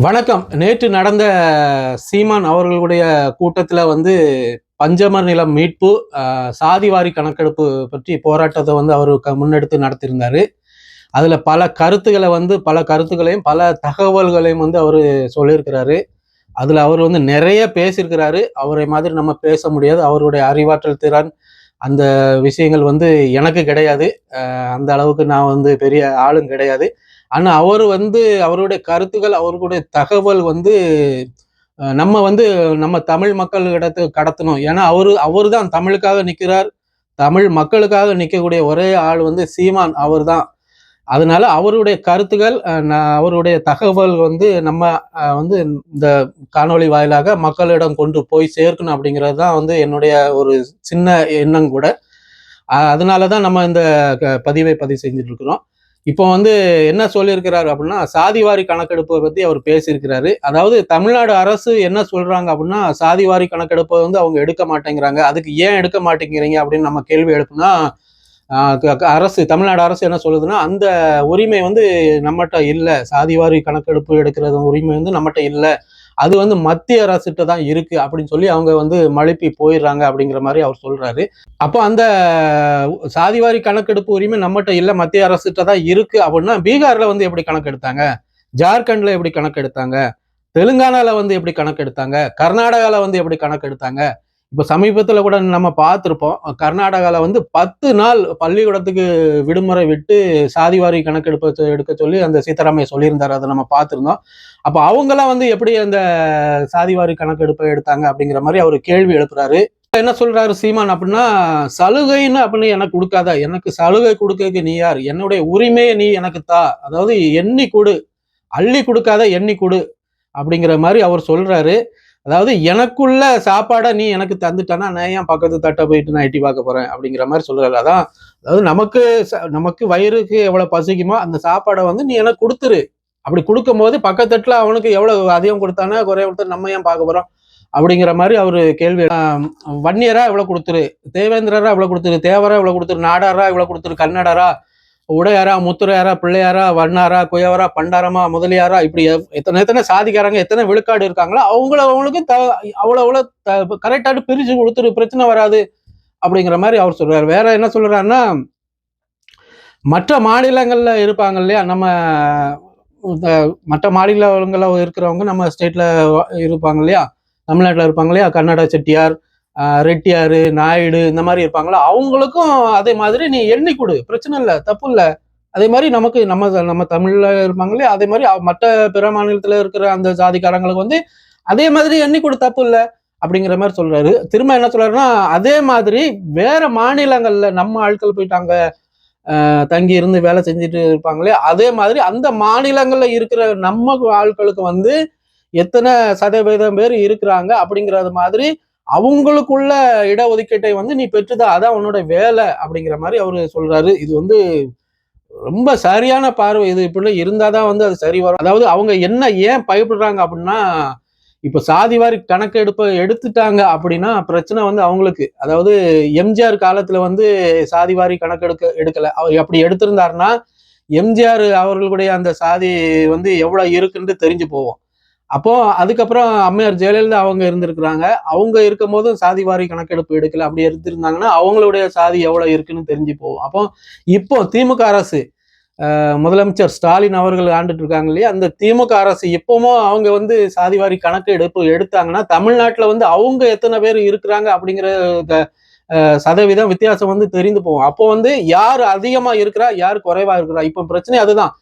வணக்கம். நேற்று நடந்த சீமான் அவர்களுடைய கூட்டத்தில் வந்து பஞ்சமர் நிலம் மீட்பு சாதிவாரி கணக்கெடுப்பு பற்றி போராட்டத்தை வந்து அவர் க- முன்னெடுத்து நடத்தியிருந்தாரு. அதில் பல கருத்துக்களை வந்து பல கருத்துக்களையும் பல தகவல்களையும் வந்து அவர் சொல்லியிருக்கிறாரு. அதில் அவர் வந்து நிறைய பேசியிருக்கிறாரு. அவரை மாதிரி நம்ம பேச முடியாது. அவருடைய அறிவாற்றல் திறன் அந்த விஷயங்கள் வந்து எனக்கு கிடையாது. அந்த அளவுக்கு நான் வந்து பெரிய ஆளும் கிடையாது. ஆனா அவர் வந்து அவருடைய கருத்துக்கள் அவருடைய தகவல் வந்து நம்ம வந்து நம்ம தமிழ் மக்களிடத்து கடத்தணும். ஏன்னா அவரு அவர் தான் தமிழுக்காக நிற்கிறார் தமிழ் மக்களுக்காக நிற்கக்கூடிய ஒரே ஆள் வந்து சீமான் அவர் தான் அதனால அவருடைய கருத்துக்கள் அவருடைய தகவல் வந்து நம்ம வந்து இந்த காணொளி வாயிலாக மக்களிடம் கொண்டு போய் சேர்க்கணும் அப்படிங்கிறது தான் வந்து என்னுடைய ஒரு சின்ன எண்ணம் கூட. அதனால தான் நம்ம இந்த க- பதிவை பதிவு செஞ்சுட்டு இருக்கிறோம். இப்போ வந்து என்ன சொல்லியிருக்கிறாரு அப்படின்னா சாதிவாரி கணக்கெடுப்பை பற்றி அவர் பேசியிருக்கிறாரு. அதாவது தமிழ்நாடு அரசு என்ன சொல்கிறாங்க அப்படின்னா சாதிவாரி கணக்கெடுப்பை வந்து அவங்க எடுக்க மாட்டேங்கிறாங்க. அதுக்கு ஏன் எடுக்க மாட்டேங்கிறீங்க அப்படின்னு நம்ம கேள்வி எழுப்புனா க- க- அரசு தமிழ்நாடு அரசு என்ன சொல்லுதுன்னா அந்த உரிமை வந்து நம்மகிட்ட இல்லை. சாதிவாரி கணக்கெடுப்பு எடுக்கிறது உரிமை வந்து நம்மகிட்ட இல்லை. அது வந்து மத்திய அரசுகிட்ட தான் இருக்கு அப்படின்னு சொல்லி அவங்க வந்து மழுப்பி போயிடுறாங்க அப்படிங்கிற மாதிரி அவர் சொல்றாரு. அப்போ அந்த சாதிவாரி கணக்கெடுப்பு உரிமை நம்மகிட்ட இல்லை மத்திய அரசுகிட்ட தான் இருக்கு அப்படின்னா பீகார்ல வந்து எப்படி கணக்கெடுத்தாங்க? ஜார்க்கண்ட்ல எப்படி கணக்கெடுத்தாங்க? தெலுங்கானால வந்து எப்படி கணக்கெடுத்தாங்க? கர்நாடகாவில் வந்து எப்படி கணக்கெடுத்தாங்க? இப்போ சமீபத்தில் கூட நம்ம பார்த்துருப்போம். கர்நாடகாவில் வந்து பத்து நாள் பள்ளிக்கூடத்துக்கு விடுமுறை விட்டு சாதிவாரி கணக்கெடுப்பை எடுக்க சொல்லி அந்த சீதாராமையா சொல்லியிருந்தாரு. அதை நம்ம பார்த்துருந்தோம். அப்போ அவங்கெல்லாம் வந்து எப்படி அந்த சாதிவாரி கணக்கெடுப்பை எடுத்தாங்க அப்படிங்கிற மாதிரி அவர் கேள்வி எழுப்புறாரு. என்ன சொல்றாரு சீமான் அப்படின்னா சலுகைன்னு அப்படின்னு எனக்கு கொடுக்காத. எனக்கு சலுகை கொடுக்கறதுக்கு நீ யார்? என்னுடைய உரிமையை நீ எனக்கு தா. அதாவது எண்ணி கொடு. அள்ளி கொடுக்காத எண்ணி கொடு. அப்படிங்கிற மாதிரி அவர் சொல்றாரு. அதாவது எனக்குள்ள சாப்பாடை நீ எனக்கு தந்துட்டானா நான் ஏன் பக்கத்து தட்டை போயிட்டு நான் எட்டி பார்க்க போறேன்? அப்படிங்கிற மாதிரி சொல்றாரு. அதான் அதாவது நமக்கு ச- நமக்கு வயிறுக்கு எவ்வளவு பசிக்குமோ அந்த சாப்பாடை வந்து நீ எனக்கு கொடுத்துரு. அப்படி கொடுக்கும்போது பக்கத்தட்டுல அவனுக்கு எவ்வளவு அதிகம் கொடுத்தானா குறைய கொடுத்தா நம்ம ஏன் பார்க்க போறோம்? அப்படிங்கிற மாதிரி அவர் கேள்வி வன்னியரா இவ்வளவு கொடுத்துரு தேவேந்திரரா இவ்வளவு கொடுத்துரு தேவரா இவ்வளவு கொடுத்துரு நாடாரா இவ்வளவு கொடுத்துரு கன்னடரா உடையாரா முத்துரையாரா பிள்ளையாரா வண்ணாரா குயவரா பண்டாரமா முதலியாரா இப்படி எத்தனை எத்தனை சாதிக்காரங்க எத்தனை விழுக்காடு இருக்காங்களோ அவங்கள அவங்களுக்கு த அவ்வளோ அவ்வளோ த கரெக்டாக பிரித்து கொடுத்துரு பிரச்சனை வராது அப்படிங்கிற மாதிரி அவர் சொல்கிறார் வேற என்ன சொல்கிறாருன்னா மற்ற மாநிலங்களில் இருப்பாங்க இல்லையா நம்ம இந்த மற்ற மாநிலங்களில் இருக்கிறவங்க நம்ம ஸ்டேட்டில் இருப்பாங்க இல்லையா தமிழ்நாட்டில் இருப்பாங்க இல்லையா கன்னட செட்டியார் ரெட்டியார் நாயுடு இந்த மாதிரி இருப்பாங்களா? அவங்களுக்கும் அதே மாதிரி நீ எண்ணி கொடு. பிரச்சனை இல்லை தப்பு இல்லை. அதே மாதிரி நமக்கு நம்ம நம்ம தமிழ்ல இருப்பாங்களே அதே மாதிரி மற்ற பிற மாநிலத்துல இருக்கிற அந்த ஜாதிக்காரங்களுக்கு வந்து அதே மாதிரி எண்ணி கொடு தப்பு இல்லை அப்படிங்கிற மாதிரி சொல்றாரு. திரும்ப என்ன சொல்றாருன்னா அதே மாதிரி வேற மாநிலங்கள்ல நம்ம ஆட்கள் போயிட்டாங்க தங்கி இருந்து வேலை செஞ்சுட்டு இருப்பாங்களே அதே மாதிரி அந்த மாநிலங்கள்ல இருக்கிற நம்ம ஆட்களுக்கு வந்து எத்தனை சதவீதம் பேர் இருக்கிறாங்க அப்படிங்கறது மாதிரி அவங்களுக்குள்ள இடஒதுக்கீட்டை வந்து நீ பெற்றுதான் அதான் உன்னோட வேலை அப்படிங்கிற மாதிரி அவரு சொல்றாரு. இது வந்து ரொம்ப சரியான பார்வை. இது இப்படி இருந்தாதான் வந்து அது சரி வரும். அதாவது அவங்க என்ன ஏன் பயப்படுறாங்க அப்படின்னா இப்ப சாதிவாரி கணக்கெடுப்பை எடுத்துட்டாங்க அப்படின்னா பிரச்சனை வந்து அவங்களுக்கு. அதாவது எம்ஜிஆர் காலத்துல வந்து சாதிவாரி கணக்கெடுக்க எடுக்கல. அவர் அப்படி எடுத்திருந்தாருன்னா எம்ஜிஆர் அவர்களுடைய அந்த சாதி வந்து எவ்வளவு இருக்குன்னு தெரிஞ்சு போவோம். அப்போ அதுக்கப்புறம் அம்மையார் ஜெயலலிதா அவங்க இருந்திருக்கிறாங்க. அவங்க இருக்கும் போதும் சாதிவாரி கணக்கெடுப்பு எடுக்கல. அப்படி எடுத்திருந்தாங்கன்னா அவங்களுடைய சாதி எவ்வளவு இருக்குன்னு தெரிஞ்சு போகும். அப்போ இப்போ திமுக அரசு முதலமைச்சர் ஸ்டாலின் அவர்கள் ஆண்டுட்டு இருக்காங்க இல்லையா? அந்த திமுக அரசு இப்பவும் அவங்க வந்து சாதிவாரி கணக்கு எடுப்பு எடுத்தாங்கன்னா தமிழ்நாட்டில் வந்து அவங்க எத்தனை பேர் இருக்கிறாங்க அப்படிங்கிற க- சதவீதம் வித்தியாசம் வந்து தெரிந்து போகும். அப்போ வந்து யார் அதிகமா இருக்கிறா யார் குறைவா இருக்கிறா? இப்போ பிரச்சனை அதுதான்.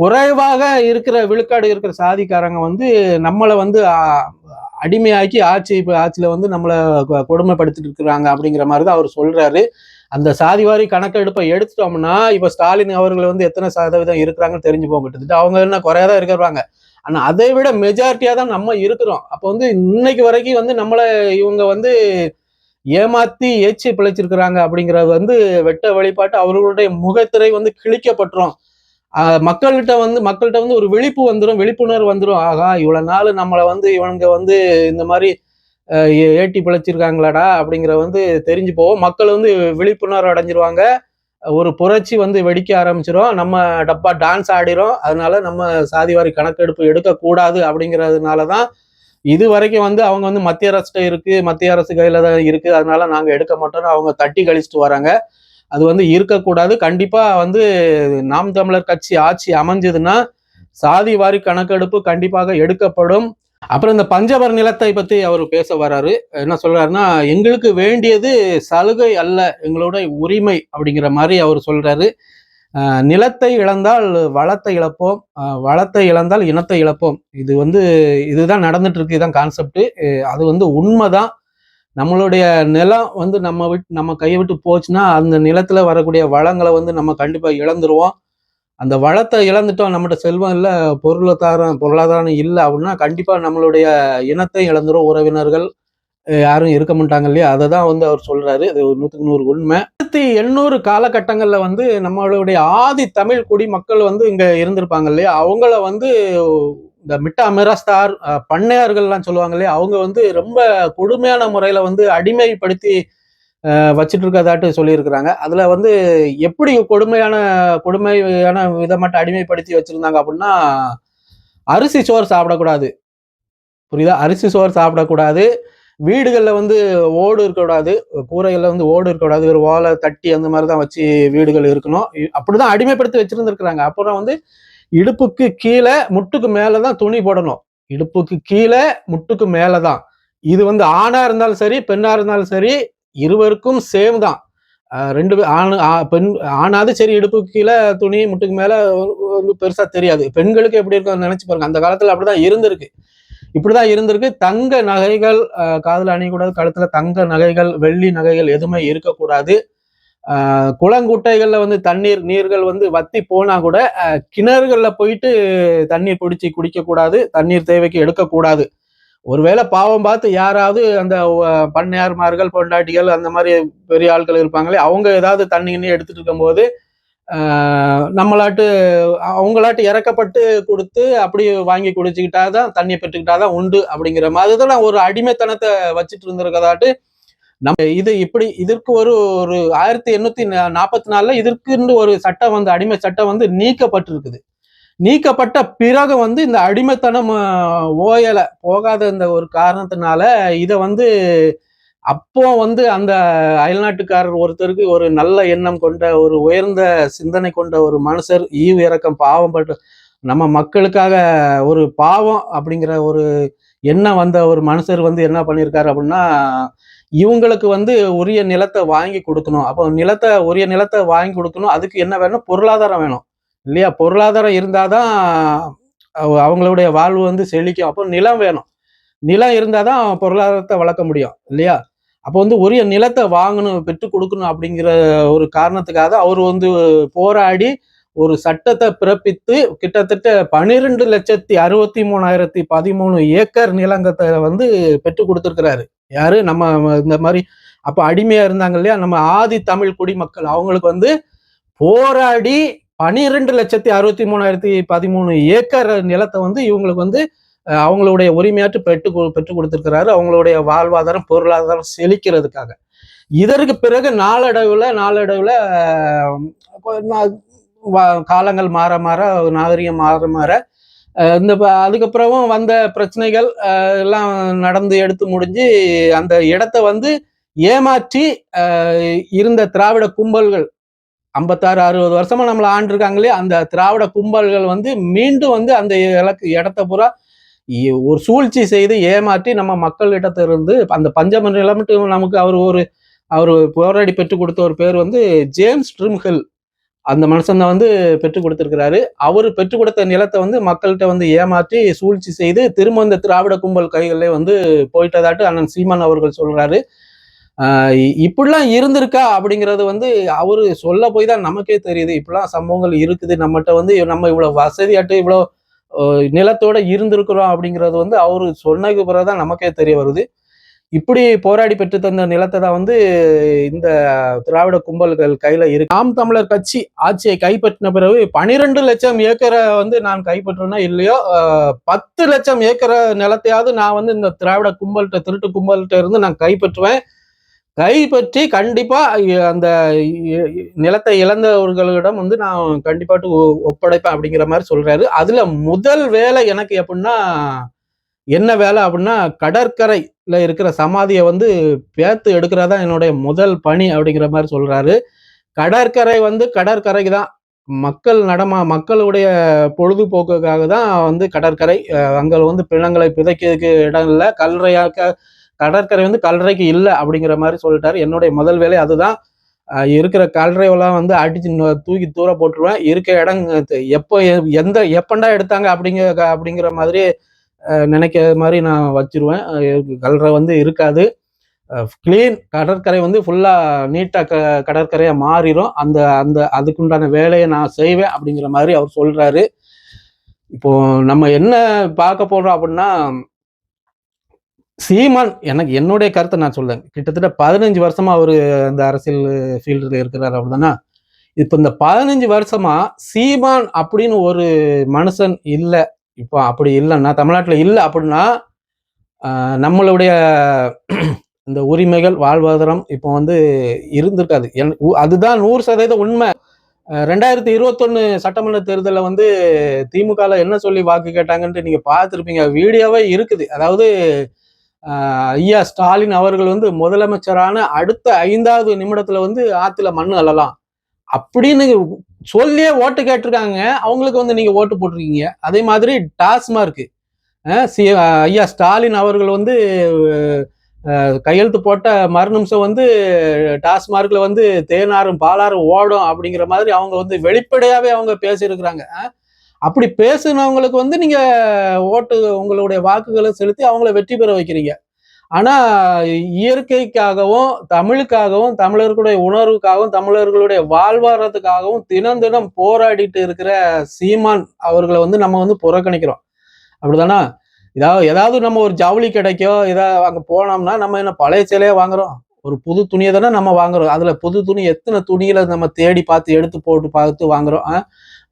குறைவாக இருக்கிற விழுக்காடு இருக்கிற சாதிக்காரங்க வந்து நம்மளை வந்து அடிமையாக்கி ஆட்சி இப்போ வந்து நம்மளை கொ- கொடுமைப்படுத்திட்டு இருக்கிறாங்க அப்படிங்கிற மாதிரி தான் அவர் சொல்றாரு. அந்த சாதிவாரி கணக்கெடுப்பை எடுத்துட்டோம்னா இப்போ ஸ்டாலின் அவர்கள் வந்து எத்தனை சதவீதம் இருக்கிறாங்கன்னு தெரிஞ்சு போக கிட்டத்தட்ட அவங்க என்ன குறையா தான் இருக்கிறாங்க ஆனால் அதை விட மெஜாரிட்டியாக தான் நம்ம இருக்கிறோம். அப்போ வந்து இன்னைக்கு வரைக்கும் வந்து நம்மளை இவங்க வந்து ஏமாத்தி ஏச்சி பிழைச்சிருக்கிறாங்க அப்படிங்கிறது வந்து வெட்ட வழிபாட்டு அவர்களுடைய முகத்திரை வந்து கிழிக்கப்பட்டுரும். மக்கள்கிட்ட வந்து மக்கள்கிட்ட வந்து ஒரு விழிப்பு வந்துடும் விழிப்புணர்வு வந்துடும் ஆகா இவ்வளோ நாள் நம்மளை வந்து இவனுங்க வந்து இந்த மாதிரி ஏட்டி பிழைச்சிருக்காங்களாடா அப்படிங்கிற வந்து தெரிஞ்சு போவோம். மக்கள் வந்து விழிப்புணர்வு அடைஞ்சிருவாங்க. ஒரு புரட்சி வந்து வெடிக்க ஆரம்பிச்சிடும் நம்ம டப்பா டான்ஸ் ஆடிரும். அதனால நம்ம சாதிவாரி கணக்கெடுப்பு எடுக்கக்கூடாது அப்படிங்கிறதுனால தான் இது வரைக்கும் வந்து அவங்க வந்து மத்திய அரசு இருக்கு மத்திய அரசு கையில தான் இருக்கு. அதனால நாங்கள் எடுக்க மாட்டோம்னு அவங்க தட்டி கழிச்சிட்டு வராங்க. அது வந்து இருக்கக்கூடாது. கண்டிப்பாக வந்து நாம் தமிழர் கட்சி ஆட்சி அமைஞ்சதுன்னா சாதி வாரி கணக்கெடுப்பு கண்டிப்பாக எடுக்கப்படும். அப்புறம் இந்த பஞ்சவர் நிலத்தை பற்றி அவர் பேச வர்றாரு என்ன சொல்றாருன்னா எங்களுக்கு வேண்டியது சலுகை அல்ல எங்களோட உரிமை அப்படிங்கிற மாதிரி அவர் சொல்றாரு. நிலத்தை இழந்தால் வளத்தை இழப்போம். வளத்தை இழந்தால் இனத்தை இழப்போம். இது வந்து இதுதான் நடந்துட்டு இருக்கு இதுதான் கான்செப்ட் அது வந்து உண்மைதான். நம்மளுடைய நிலம் வந்து நம்ம விட்டு நம்ம கையை விட்டு போச்சுன்னா அந்த நிலத்துல வரக்கூடிய வளங்களை வந்து நம்ம கண்டிப்பா இழந்துருவோம். அந்த வளத்தை இழந்துட்டோம் நம்மகிட்ட செல்வம் இல்லை பொருளாதாரம் பொருளாதாரம் இல்லை அப்படின்னா கண்டிப்பா நம்மளுடைய இனத்தை இழந்துரும் உறவினர்கள். யாரும் இருக்க மாட்டாங்க இல்லையா? அதை தான் வந்து அவர் சொல்றாரு. அது ஒரு நூற்றுக்கு நூறு உண்மை. ஆயிரத்தி எண்ணூறு காலகட்டங்களில் வந்து நம்மளுடைய ஆதி தமிழ் குடி மக்கள் வந்து இங்கே இருந்திருப்பாங்க இல்லையா? அவங்கள வந்து இந்த மிட்டா மிராஸ்தார் பண்ணையார்கள்லாம் சொல்லுவாங்க இல்லையா அவங்க வந்து ரொம்ப கொடுமையான முறையில வந்து அடிமைப்படுத்தி வச்சுட்டு இருக்கதாட்டு சொல்லியிருக்கிறாங்க. அதுல வந்து எப்படி கொடுமையான கொடுமையான விதமாட்ட அடிமைப்படுத்தி வச்சிருந்தாங்க அப்படின்னா அரிசி சோறு சாப்பிடக்கூடாது. புரியுதா? அரிசி சோறு சாப்பிடக்கூடாது. வீடுகளில் வந்து ஓடு இருக்கக்கூடாது. கூரைகளில் வந்து ஓடு இருக்கக்கூடாது. ஒரு ஓலை தட்டி அந்த மாதிரி தான் வச்சு வீடுகள் இருக்கணும். அப்படிதான் அடிமைப்படுத்தி வச்சிருந்துருக்குறாங்க. அப்புறம் வந்து இடுப்புக்கு கீழே முட்டுக்கு மேலே தான் துணி போடணும். இடுப்புக்கு கீழே முட்டுக்கு மேலே தான் இது வந்து ஆணா இருந்தாலும் சரி பெண்ணா இருந்தாலும் சரி இருவருக்கும் சேம் தான். ரெண்டு பே- ஆண் ஆ- பெண் ஆணாவது சரி இடுப்புக்கு கீழே துணி முட்டுக்கு மேலே ஒன்றும் பெருசா தெரியாது. பெண்களுக்கு எப்படி இருக்கும் நினைச்சு பாருங்க. அந்த காலத்துல அப்படிதான் இருந்திருக்கு. இப்படிதான் இருந்திருக்கு. தங்க நகைகள் காதில் அணியக்கூடாது கழுத்துல தங்க நகைகள் வெள்ளி நகைகள் எதுவுமே இருக்கக்கூடாது. குளங்குட்டைகளில் வந்து தண்ணீர் நீர்கள் வந்து வத்தி போனால் கூட கிணறுகளில் போயிட்டு தண்ணீர் பிடிச்சி குடிக்கக்கூடாது தண்ணீர் தேவைக்கு எடுக்கக்கூடாது ஒருவேளை பாவம் பார்த்து யாராவது அந்த பண்ணையார்மார்கள் பொண்டாட்டிகள் அந்த மாதிரி பெரிய ஆட்கள் இருப்பாங்களே அவங்க ஏதாவது தண்ணி எடுத்துட்டு இருக்கும்போது நம்மளாட்டு அவங்களாட்டு இறக்கப்பட்டு கொடுத்து அப்படி வாங்கி குடிச்சுக்கிட்டாதான் தண்ணியை பெற்றுக்கிட்டாதான் உண்டு அப்படிங்கிற மாதிரி தான் ஒரு அடிமைத்தனத்தை வச்சுட்டு இருந்திருக்கதாட்டு நம்ம இது இப்படி இதற்கு ஒரு ஒரு ஆயிரத்தி எண்ணூத்தி நாற்பத்தி நாலுல இதற்குன்னு ஒரு சட்டம் வந்து அடிமை சட்டம் வந்து நீக்கப்பட்டிருக்குது. நீக்கப்பட்ட பிறகு வந்து இந்த அடிமைத்தனம் ஓயலை ஓயல போகாத இந்த ஒரு காரணத்தினால இதை வந்து அப்போ வந்து அந்த அயல்நாட்டுக்காரர் ஒருத்தருக்கு ஒரு நல்ல எண்ணம் கொண்ட ஒரு உயர்ந்த சிந்தனை கொண்ட ஒரு மனுஷர் ஈவு இறக்கம் பாவம் பட்டு நம்ம மக்களுக்காக ஒரு பாவம் அப்படிங்கிற ஒரு எண்ணம் வந்த ஒரு மனுஷர் வந்து என்ன பண்ணியிருக்காரு அப்படின்னா இவங்களுக்கு வந்து உரிய நிலத்தை வாங்கி கொடுக்கணும். அப்போ நிலத்தை உரிய நிலத்தை வாங்கி கொடுக்கணும். அதுக்கு என்ன வேணும்? பொருளாதாரம் வேணும். இல்லையா? பொருளாதாரம் இருந்தாதான் தான் அவங்களுடைய வாழ்வு வந்து செழிக்கும். அப்போ நிலம் வேணும். நிலம் இருந்தாதான் பொருளாதாரத்தை வளர்க்க முடியும். இல்லையா? அப்போ வந்து உரிய நிலத்தை வாங்கணும் பெற்று கொடுக்கணும் அப்படிங்கிற ஒரு காரணத்துக்காக அவர் வந்து போராடி ஒரு சட்டத்தை பிறப்பித்து கிட்டத்தட்ட பன்னிரெண்டு லட்சத்தி அறுபத்தி மூணாயிரத்தி பதிமூணு ஏக்கர் நிலங்கத்தை வந்து பெற்று கொடுத்துருக்கிறாரு. யாரு? நம்ம இந்த மாதிரி அப்ப அடிமையா இருந்தாங்க இல்லையா? நம்ம ஆதி தமிழ் குடிமக்கள் அவங்களுக்கு வந்து போராடி பனிரெண்டு லட்சத்தி அறுபத்தி மூணாயிரத்தி பதிமூணு ஏக்கர் நிலத்தை வந்து இவங்களுக்கு வந்து அவங்களுடைய உரிமையாட்டு பெற்று பெற்றுக் பெற்று அவங்களுடைய வாழ்வாதாரம் பொருளாதாரம் செழிக்கிறதுக்காக. இதற்கு பிறகு நாளடைவுல நாளடைவுல வா- காலங்கள் மாற மாற நாகரிகம் மாற மாற இந்த அதுக்கப்புறமும் வந்த பிரச்சனைகள் எல்லாம் நடந்து எடுத்து முடிஞ்சு அந்த இடத்த வந்து ஏமாற்றி இருந்த திராவிட கும்பல்கள் ஐம்பத்தாறு அறுபது வருஷமா நம்மளை ஆண்டிருக்காங்களே அந்த திராவிட கும்பல்கள் வந்து மீண்டும் வந்து அந்த இலக்கு இடத்த பூரா ஒரு சூழ்ச்சி செய்து ஏமாற்றி நம்ம மக்களிடத்துல இருந்து அந்த பஞ்சம நிலமட்டு நமக்கு அவர் ஒரு அவர் போராடி பெற்றுக் கொடுத்த ஒரு பேர் வந்து ஜேம்ஸ் ட்ரிம்ஹில். அந்த மனுஷன் தான் வந்து பெற்றுக் கொடுத்துருக்கிறாரு. அவர் பெற்றுக் கொடுத்த நிலத்தை வந்து மக்கள்கிட்ட வந்து ஏமாற்றி சூழ்ச்சி செய்து திரும்ப இந்த திராவிட கும்பல் கைகளிலே வந்து போயிட்டதாட்டு அண்ணன் சீமான் அவர்கள் சொல்றாரு. இப்படிலாம் இருந்திருக்கா அப்படிங்கிறது வந்து அவரு சொல்ல போய் தான் நமக்கே தெரியுது. இப்படிலாம் சம்பவங்கள் இருக்குது. நம்மகிட்ட வந்து நம்ம இவ்வளவு வசதியாட்டு இவ்வளோ நிலத்தோட இருந்திருக்கிறோம் அப்படிங்கிறது வந்து அவரு சொன்னதுக்கு பிறகுதான் நமக்கே தெரிய வருது. இப்படி போராடி பெற்று தந்த நிலத்தை தான் வந்து இந்த திராவிட கும்பல்கள் கையில இருக்கு. நாம் தமிழர் கட்சி ஆட்சியை கைப்பற்றின பிறகு பனிரெண்டு லட்சம் ஏக்கரை வந்து நான் கைப்பற்றுனா இல்லையோ பத்து லட்சம் ஏக்கரை நிலத்தையாவது நான் வந்து இந்த திராவிட கும்பல்கிட்ட திருட்டு கும்பல்கிட்ட இருந்து நான் கைப்பற்றுவேன். கைப்பற்றி கண்டிப்பா அந்த நிலத்தை இழந்தவர்களிடம் வந்து நான் கண்டிப்பாட்டு ஒ- ஒப்படைப்பேன் அப்படிங்கிற மாதிரி சொல்றாரு. அதுல முதல் வேலை எனக்கு எப்படின்னா என்ன வேலை அப்படின்னா கடற்கரை இருக்கிற சமாதியை வந்து பேத்து எடுக்கிறதா என்னுடைய முதல் பணி அப்படிங்கிற மாதிரி சொல்றாரு. கடற்கரை வந்து கடற்கரைக்கு தான் மக்கள் நடமா மக்களுடைய பொழுதுபோக்குக்காக தான் வந்து கடற்கரை அங்கே வந்து பிணங்களை பிதைக்கிறதுக்கு இடம் இல்லை. கல்லறையாக்க கடற்கரை வந்து கல்லறைக்கு இல்லை அப்படிங்கிற மாதிரி சொல்லிட்டாரு. என்னுடைய முதல் வேலை அதுதான். இருக்கிற கல்லறையெல்லாம் வந்து அடிச்சு தூக்கி தூர போட்டுருவேன். இருக்க இடம் எப்போ எந்த எப்பண்டா எடுத்தாங்க அப்படிங்க அப்படிங்கிற மாதிரி நினைக்கிற மாதிரி நான் வச்சிருவேன். அஹ் வந்து இருக்காது. க்ளீன் கடற்கரை வந்து ஃபுல்லாக நீட்டாக க கடற்கரையாக மாறிடும் அந்த அந்த அதுக்குண்டான வேலையை நான் செய்வேன் அப்படிங்கிற மாதிரி அவர் சொல்கிறாரு இப்போ நம்ம என்ன பார்க்க போகிறோம் அப்படின்னா சீமான் எனக்கு என்னுடைய கருத்தை நான் சொல்லுவேன் கிட்டத்தட்ட பதினஞ்சு வருஷமா அவர் அந்த அரசியல் ஃபீல்டில் இருக்கிறார் அப்படிதானா இப்போ இந்த பதினஞ்சு வருஷமா சீமான் அப்படின்னு ஒரு மனுஷன் இல்லை. இப்போ அப்படி இல்லைன்னா தமிழ்நாட்டில் இல்லை அப்படின்னா நம்மளுடைய இந்த உரிமைகள் வாழ்வாதாரம் இப்போ வந்து இருந்திருக்காது. என் உ- அதுதான் நூறு சதவீதம் உண்மை. ரெண்டாயிரத்தி இருபத்தொன்னு சட்டமன்ற தேர்தலில் வந்து திமுகல என்ன சொல்லி வாக்கு கேட்டாங்கன்ட்டு நீங்கள் பார்த்துருப்பீங்க. வீடியோவே இருக்குது. அதாவது ஐயா ஸ்டாலின் அவர்கள் வந்து முதலமைச்சரான அடுத்த ஐந்தாவது நிமிடத்தில் வந்து ஆற்றுல மண் அள்ளலாம். அப்படின்னு சொல்லியே ஓட்டு கேட்டிருக்காங்க. அவங்களுக்கு வந்து நீங்க ஓட்டு போட்டிருக்கீங்க. அதே மாதிரி டாஸ்மார்க் சி- ஐயா ஸ்டாலின் அவர்கள் வந்து கையெழுத்து போட்ட மறுநிமிஷம் வந்து டாஸ்மார்க்ல வந்து தேனாரும் பாலாரும் ஓடும் அப்படிங்கிற மாதிரி அவங்க வந்து வெளிப்படையாவே அவங்க பேசியிருக்கிறாங்க. அப்படி பேசுனவங்களுக்கு வந்து நீங்க ஓட்டு உங்களுடைய வாக்குகளை செலுத்தி அவங்கள வெற்றி பெற வைக்கிறீங்க. ஆனா இயற்கைக்காகவும் தமிழுக்காகவும் தமிழர்களுடைய உணர்வுக்காகவும் தமிழர்களுடைய வாழ்வாரத்துக்காகவும் தினம் தினம் போராடிட்டு இருக்கிற சீமான் அவர்களை வந்து நம்ம வந்து புறக்கணிக்கிறோம். அப்படிதானா? ஏதாவது ஏதாவது நம்ம ஒரு ஜவுளி கிடைக்கோ ஏதாவது அங்க போனோம்னா நம்ம என்ன பழைய சேலையா வாங்குறோம்? ஒரு புது துணியை தானே நம்ம வாங்குறோம். அதுல புது துணி எத்தனை துணியில நம்ம தேடி பார்த்து எடுத்து போட்டு பார்த்து வாங்குறோம்.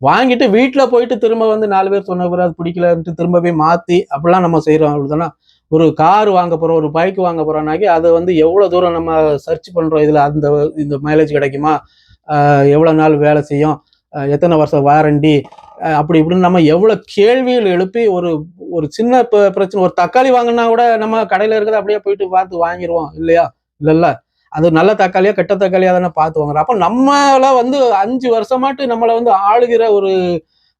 வாங்கிட்டு வீட்டுல போயிட்டு திரும்ப வந்து நாலு பேர் சொன்ன பிறகு அது பிடிக்கலன்ட்டு திரும்ப போய் மாத்தி அப்படிலாம் நம்ம செய்றோம். அப்படிதானா? ஒரு கார் வாங்க போகிறோம் ஒரு பைக் வாங்க போகிறோம்னாக்கி அதை வந்து எவ்வளோ தூரம் நம்ம சர்ச் பண்ணுறோம் இதில் அந்த இந்த மைலேஜ் கிடைக்குமா? எவ்வளோ நாள் வேலை செய்யும்? எத்தனை வருஷம் வாரண்டி அப்படி இப்படின்னு நம்ம எவ்வளோ கேள்விகள் எழுப்பி ஒரு ஒரு சின்ன பிரச்சனை ஒரு தக்காளி வாங்கினா கூட நம்ம கடையில் இருக்கிறத அப்படியே போயிட்டு பார்த்து வாங்கிடுவோம் இல்லையா? இல்லைல்ல அது நல்ல தக்காளியா கெட்ட தக்காளியா தானே பார்த்து வாங்குறோம். அப்போ நம்மள வந்து அஞ்சு வருஷமாட்டு நம்மளை வந்து ஆளுகிற ஒரு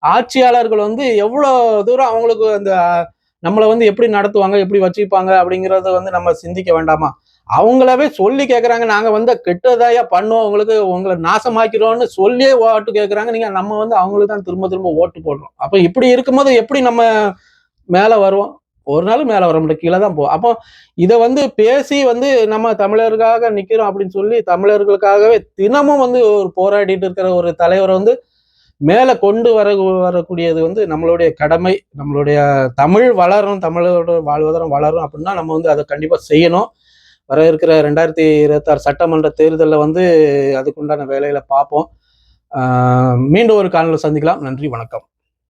ஆட்சியாளர்கள் வந்து எவ்வளோ தூரம் அவங்களுக்கு அந்த நம்மளை வந்து எப்படி நடத்துவாங்க எப்படி வச்சுப்பாங்க அப்படிங்கிறத வந்து நம்ம சிந்திக்க வேண்டாமா? அவங்களாவே சொல்லி கேட்குறாங்க நாங்கள் வந்து கெட்டதாயா பண்ணோம் உங்களுக்கு உங்களை நாசமாக்கிறோம்னு சொல்லியே ஓட்டு கேட்குறாங்க நீங்கள் நம்ம வந்து அவங்களுக்கு தான் திரும்ப திரும்ப ஓட்டு போடுறோம். அப்போ இப்படி இருக்கும்போது எப்படி நம்ம மேலே வருவோம்? ஒரு நாள் மேலே வர முடியும் கீழே தான் போவோம். அப்போ இதை வந்து பேசி வந்து நம்ம தமிழருக்காக நிற்கிறோம் அப்படின்னு சொல்லி தமிழர்களுக்காகவே தினமும் வந்து ஒரு போராடிட்டு இருக்கிற ஒரு தலைவரை வந்து மேலே கொண்டு வர வரக்கூடியது வந்து நம்மளுடைய கடமை நம்மளுடைய தமிழ் வளரும் தமிழோட வாழ்வாதாரம் வளரும் அப்படின்னா நம்ம வந்து அதை கண்டிப்பாக செய்யணும். வர இருக்கிற ரெண்டாயிரத்தி இருபத்தாறு சட்டமன்ற தேர்தலில் வந்து அதுக்குண்டான வேலையில் பார்ப்போம். மீண்டும் ஒரு காலையில் சந்திக்கலாம். நன்றி வணக்கம்.